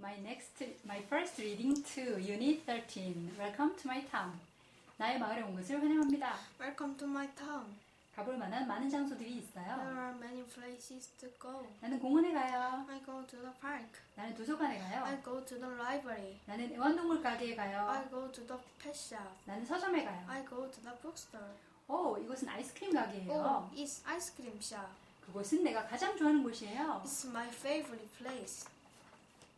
My next, my first reading to Unit 13. Welcome to my town. 나의 마을에 온 것을 환영합니다. Welcome to my town. 가볼 만한 많은 장소들이 There 있어요. are many places to go. 나는 공원에 가요. I go to the park. 나는 도서관에 I 가요. go to the library. 나는 애완동물 가게에 I 가요. go to the pet shop. 나는 서점에 가요. I go to the bookstore. 오, 이곳은 아이스크림 가게예요. Oh, it's ice cream shop. 그곳은 내가 가장 좋아하는 곳이에요. It's my favorite place.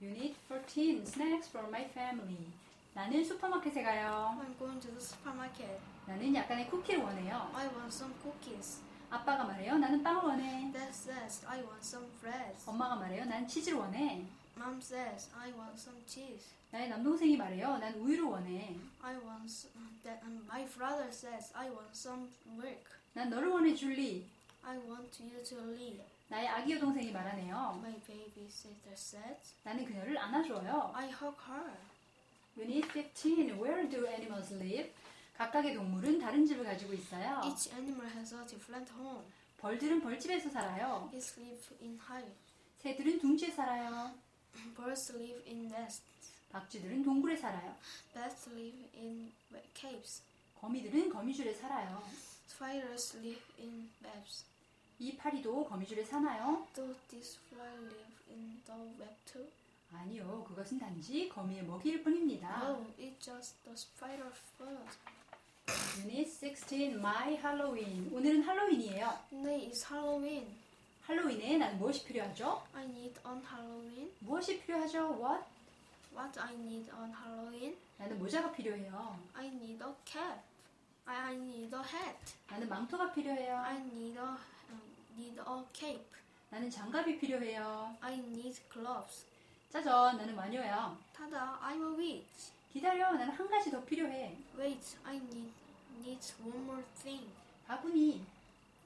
Unit 14. Snacks for my family. 나는 슈퍼마켓에 가요. I'm going to the supermarket. 나는 약간의 쿠키를 원해요. I want some cookies. 아빠가 말해요. 나는 빵을 원해. Dad says I want some bread. 엄마가 말해요. 난 치즈를 원해. Mom says I want some cheese. 나의 남동생이 말해요. 난 우유를 원해. I want that. My brother says I want some milk. 난 너를 원해, 줄리. I want you to leave. 나의 아기 여동생이 말하네요. My babysitter says 나는 그녀를 안아줘요. I hug her. Unit 15. Where do animals live? 각각의 동물은 다른 집을 가지고 있어요. Each animal has a different home. 벌들은 벌집에서 살아요. It lives in hive. 새들은 둥지에 살아요. Birds live in nests. 박쥐들은 동굴에 살아요. Bats live in caves. 거미들은 거미줄에 살아요. Spiders live in webs. 이 파리도 거미줄에 사나요? Do these flies live in the web too? 아니요. 그것은 단지 거미의 먹이일 뿐입니다. No, it's just the spider food. Unit 16. My Halloween. 오늘은 할로윈이에요. Today is Halloween. 할로윈에 난 무엇이 필요하죠? I need on Halloween. 무엇이 필요하죠? What? What I need on Halloween? 나는 모자가 필요해요. I need a cap. I I need a hat. 나는 망토가 필요해요. I need a um, need a cape. 나는 장갑이 필요해요. I need gloves. 짜잔, 나는 마녀야. Tada! I'm a witch. 기다려, 나는 한 가지 더 필요해. Wait, I need need one more thing. 바구니.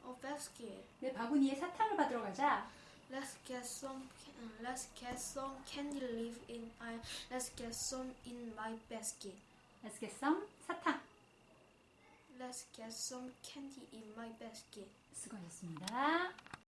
A basket. 내 바구니에 사탕을 받으러 가자. Let's get some. uh, Let's get some candy leaf in. I let's get some in my basket. Let's get some 사탕. Let's get some candy in my basket. 수고하셨습니다.